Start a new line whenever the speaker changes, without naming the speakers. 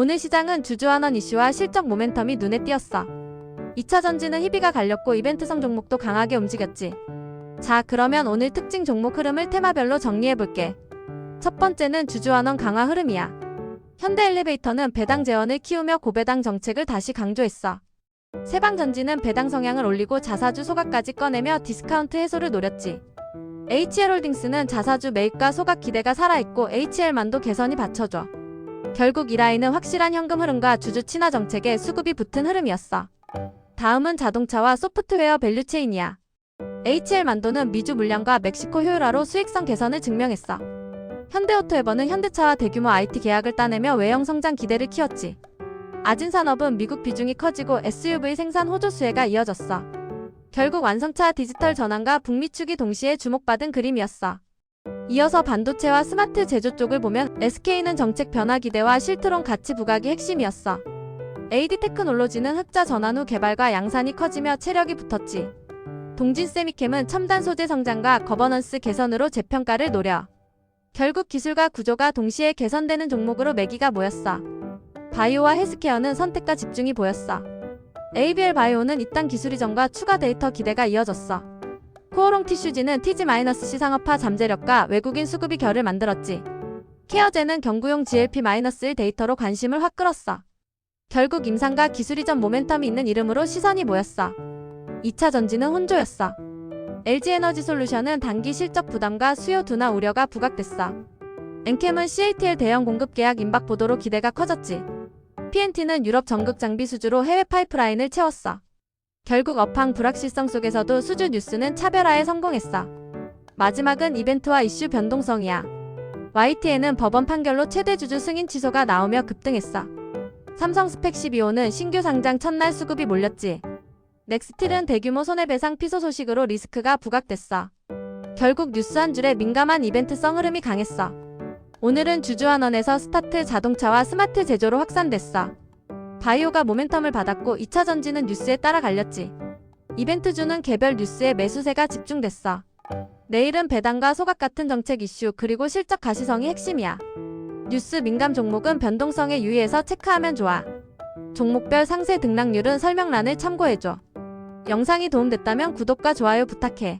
오늘 시장은 주주환원 이슈와 실적 모멘텀이 눈에 띄었어. 2차 전지는 희비가 갈렸고 이벤트성 종목도 강하게 움직였지. 자, 그러면 오늘 특징 종목 흐름을 테마별로 정리해볼게. 첫 번째는 주주환원 강화 흐름이야. 현대 엘리베이터는 배당 재원을 키우며 고배당 정책을 다시 강조했어. 세방전지는 배당 성향을 올리고 자사주 소각까지 꺼내며 디스카운트 해소를 노렸지. HL홀딩스는 자사주 매입과 소각 기대가 살아있고 HL만도 개선이 받쳐줘. 결국 이 라인은 확실한 현금 흐름과 주주 친화 정책에 수급이 붙은 흐름이었어. 다음은 자동차와 소프트웨어 밸류체인이야. HL만도는 미주 물량과 멕시코 효율화로 수익성 개선을 증명했어. 현대오토에버는 현대차와 대규모 IT 계약을 따내며 외형 성장 기대를 키웠지. 아진산업은 미국 비중이 커지고 SUV 생산 호조 수혜가 이어졌어. 결국 완성차 디지털 전환과 북미 축이 동시에 주목받은 그림이었어. 이어서 반도체와 스마트 제조 쪽을 보면 SK는 정책 변화 기대와 실트론 가치 부각이 핵심이었어. AD 테크놀로지는 흑자 전환 후 개발과 양산이 커지며 체력이 붙었지. 동진 세미캠은 첨단 소재 성장과 거버넌스 개선으로 재평가를 노려. 결국 기술과 구조가 동시에 개선되는 종목으로 매기가 모였어. 바이오와 헬스케어는 선택과 집중이 보였어. ABL 바이오는 이딴 기술 이전과 추가 데이터 기대가 이어졌어. 코어롱 티슈지는 TG-C 상업화 잠재력과 외국인 수급이 결을 만들었지. 케어제는 경구용 GLP-1 데이터로 관심을 확 끌었어. 결국 임상과 기술 이전 모멘텀이 있는 이름으로 시선이 모였어. 2차 전지는 혼조였어. LG에너지 솔루션은 단기 실적 부담과 수요 둔화 우려가 부각됐어. 엔캠은 CATL 대형 공급 계약 임박 보도로 기대가 커졌지. PNT는 유럽 전극 장비 수주로 해외 파이프라인을 채웠어. 결국 업황 불확실성 속에서도 수주 뉴스는 차별화에 성공했어. 마지막은 이벤트와 이슈 변동성이야. YTN은 법원 판결로 최대 주주 승인 취소가 나오며 급등했어. 삼성 스펙 12호는 신규 상장 첫날 수급이 몰렸지. 넥스틸은 대규모 손해배상 피소 소식으로 리스크가 부각됐어. 결국 뉴스 한 줄에 민감한 이벤트성 흐름이 강했어. 오늘은 주주환원에서 스타트 자동차와 스마트 제조로 확산됐어. 바이오가 모멘텀을 받았고 2차 전지는 뉴스에 따라 갈렸지. 이벤트주는 개별 뉴스에 매수세가 집중됐어. 내일은 배당과 소각 같은 정책 이슈 그리고 실적 가시성이 핵심이야. 뉴스 민감 종목은 변동성에 유의해서 체크하면 좋아. 종목별 상세 등락률은 설명란을 참고해줘. 영상이 도움됐다면 구독과 좋아요 부탁해.